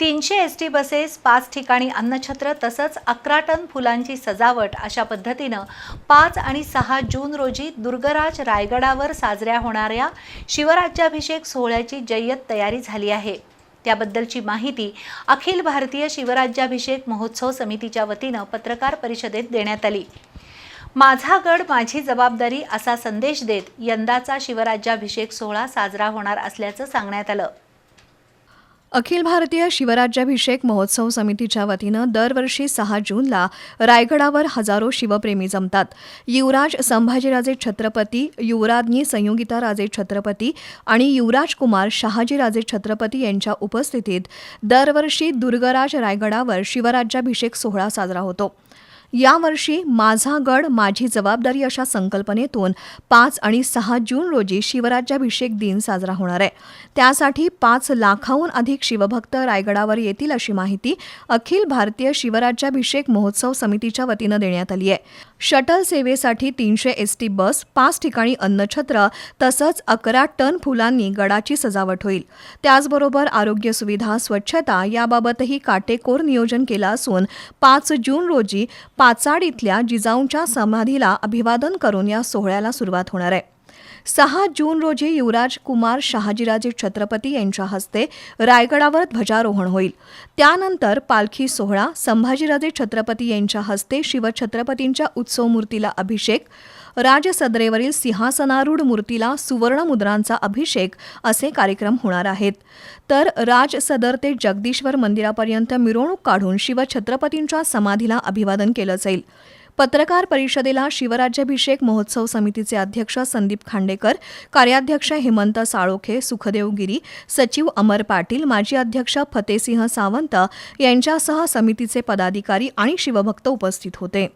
तीनशे S T buses पाच ठिकाणी अन्नछत्र तसंच अकरा टन फुलांची सजावट अशा पद्धतीनं पाच आणि सहा जून रोजी दुर्गराज रायगडावर साजऱ्या होणाऱ्या शिवराज्याभिषेक सोहळ्याची जय्यत तयारी झाली आहे. त्याबद्दलची माहिती अखिल भारतीय शिवराज्याभिषेक महोत्सव समितीच्या वतीनं पत्रकार परिषदेत देण्यात आली. माझा गड माझी जबाबदारी असा संदेश देत यंदाचा शिवराज्याभिषेक सोहळा साजरा होणार असल्याचं सांगण्यात आलं. अखिल भारतीय शिवराज्याभिषेक महोत्सव समितीच्या वतीनं दरवर्षी सहा जूनला रायगडावर हजारो शिवप्रेमी जमतात. युवराज संभाजीराजे छत्रपती युवराज्ञी संयुगिता राजे छत्रपती आणि युवराज कुमार शहाजीराजे छत्रपती यांच्या उपस्थितीत दरवर्षी दुर्गराज रायगडावर शिवराज्याभिषेक सोहळा साजरा होतो. यावर्षी माझा गड माझी जबाबदारी अशा संकल्पनेतून पाच आणि सहा जून रोजी शिवराज्याभिषेक दिन साजरा होणार आहे. त्यासाठी पाच लाखाहून अधिक शिवभक्त रायगडावर येतील अशी माहिती अखिल भारतीय शिवराज्याभिषेक महोत्सव समितीच्या वतीनं देण्यात आली आहे. शटल सेवेसाठी तीनशे एस टी बस पाच ठिकाणी अन्नछत्र तसंच अकरा टन फुलांनी गडाची सजावट होईल. त्याचबरोबर आरोग्य सुविधा स्वच्छता याबाबतही काटेकोर नियोजन केलं असून पाच जून रोजी पाचाड इथल्या जिजाऊंच्या समाधीला अभिवादन करून या सोहळ्याला सुरुवात होणार आहे. सहा जून रोजी युवराज कुमार शहाजीराजे छत्रपती यांच्या हस्ते रायगडावर ध्वजारोहण होईल. त्यानंतर पालखी सोहळा संभाजीराजे छत्रपती यांच्या हस्ते शिवछत्रपतींच्या उत्सव मूर्तीला अभिषेक राजसदरेवरील सिंहासनारूढ मूर्तीला सुवर्ण मुद्रांचा अभिषेक असे कार्यक्रम होणार आहेत. तर राजसदर ते जगदीश्वर मंदिरापर्यंत मिरवणूक काढून शिवछत्रपतींच्या समाधीला अभिवादन केलं जाईल. पत्रकार परिषदेला शिवराज्याभिषेक महोत्सव समितीचे अध्यक्ष संदीप खांडेकर कार्याध्यक्ष हेमंत साळोखे सुखदेव गिरी सचिव अमर पाटील माजी अध्यक्ष फतेसिंह सावंत यांच्यासह समितीचे पदाधिकारी आणि शिवभक्त उपस्थित होते.